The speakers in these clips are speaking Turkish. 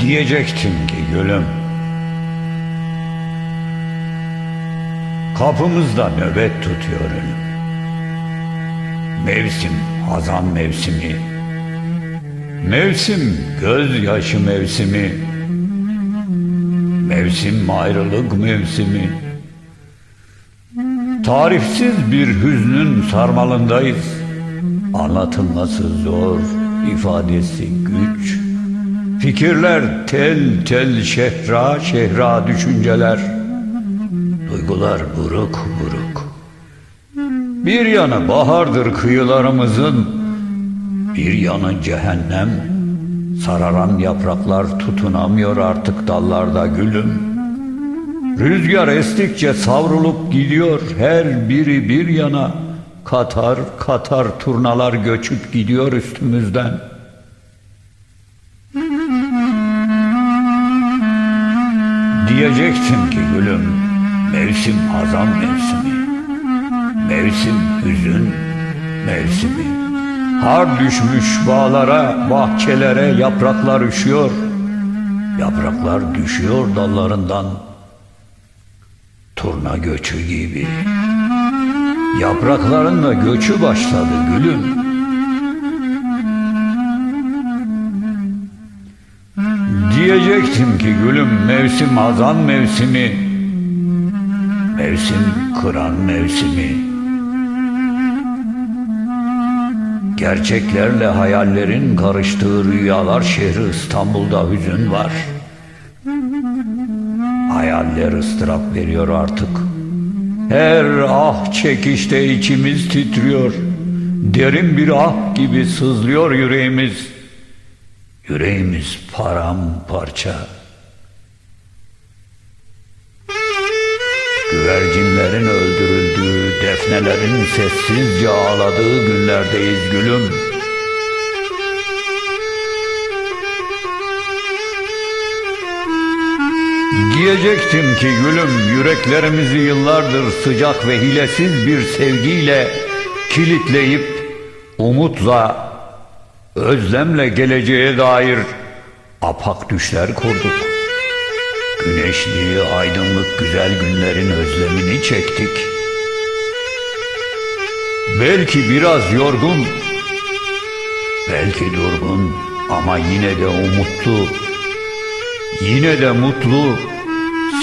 Diyecektim ki gülüm Kapımızda nöbet tutuyor ölüm. Mevsim hazan mevsimi Mevsim gözyaşı mevsimi Mevsim ayrılık mevsimi. Tarifsiz bir hüznün sarmalındayız. Anlatılması zor, ifadesi güç. Fikirler tel tel şehra şehra düşünceler. Duygular buruk buruk. Bir yanı bahardır kıyılarımızın Bir yanı cehennem. Sararan yapraklar tutunamıyor artık dallarda gülüm. Rüzgar estikçe savrulup gidiyor her biri bir yana Katar katar turnalar göçüp gidiyor üstümüzden. Diyecektim ki gülüm mevsim hazan mevsimi. Mevsim hüzün mevsimi. Har düşmüş bağlara, bahçelere yapraklar üşüyor. Yapraklar düşüyor dallarından. Turna göçü gibi Yaprakların da göçü başladı gülüm. Diyecektim ki gülüm mevsim hazan mevsimi Mevsim kıran mevsimi. Gerçeklerle hayallerin karıştığı rüyalar şehri İstanbul'da hüzün var. Hayaller ıstırap veriyor artık Her ah çekişte içimiz titriyor Derin bir ah gibi sızlıyor yüreğimiz Yüreğimiz paramparça. Güvercinlerin öldürüldüğü, defnelerin sessizce ağladığı günlerdeyiz gülüm. Diyecektim ki gülüm yüreklerimizi yıllardır sıcak ve hilesiz bir sevgiyle kilitleyip umutla Özlemle geleceğe dair apak düşler kurduk. Güneşli, aydınlık güzel günlerin özlemini çektik. Belki biraz yorgun, belki durgun ama yine de umutlu, yine de mutlu.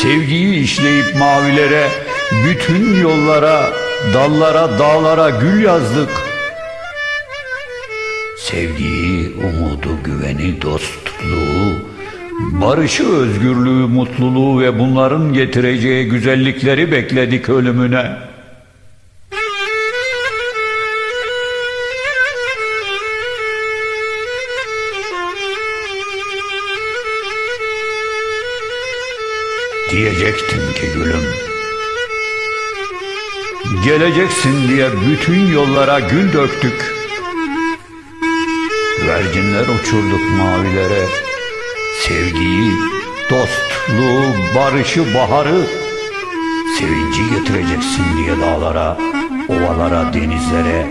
Sevgiyi işleyip mavilere, bütün yollara, dallara, dağlara gül yazdık.'' Sevgiyi, umudu, güveni, dostluğu, barışı, özgürlüğü, mutluluğu ve bunların getireceği güzellikleri bekledik ölümüne. Diyecektim ki gülüm, geleceksin diye bütün yollara gül döktük. Güvercinler uçurduk mavilere. Sevgiyi, dostluğu, barışı, baharı. Sevinci getireceksin diye dağlara Ovalara, denizlere.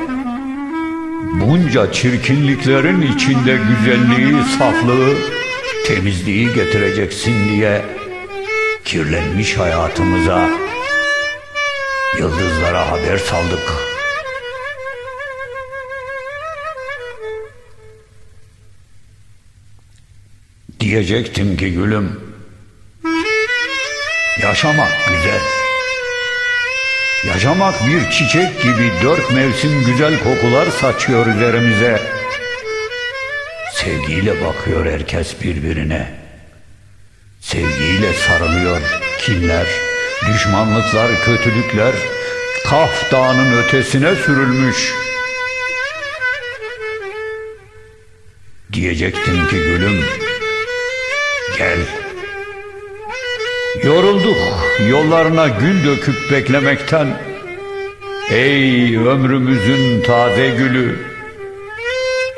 Bunca çirkinliklerin içinde güzelliği, saflığı Temizliği getireceksin diye Kirlenmiş hayatımıza Yıldızlara haber saldık. Diyecektim ki gülüm Yaşamak güzel. Yaşamak bir çiçek gibi dört mevsim güzel kokular saçıyor üzerimize. Sevgiyle bakıyor herkes birbirine Sevgiyle sarılıyor kinler, düşmanlıklar, kötülükler Kaf dağının ötesine sürülmüş Diyecektim ki gülüm Gel. Yorulduk yollarına gül döküp beklemekten. Ey ömrümüzün taze gülü.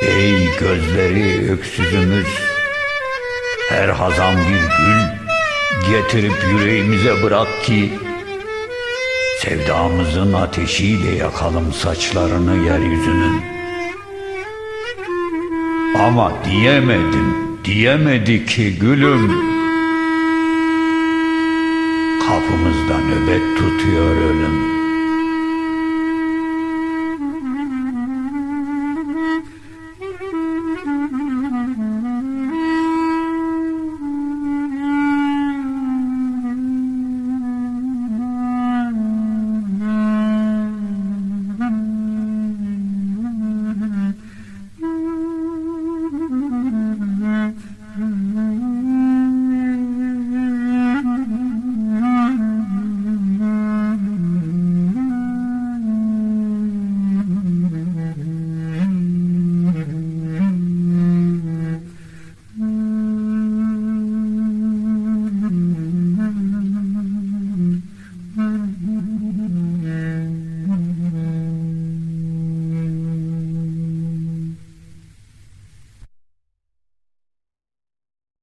Ey gözleri öksüzümüz. Her hazan bir gül getirip yüreğimize bırak ki sevdamızın ateşiyle yakalım saçlarını yeryüzünün. Ama diyemedim, diyemedi ki gülüm. Kapımızda nöbet tutuyor ölüm.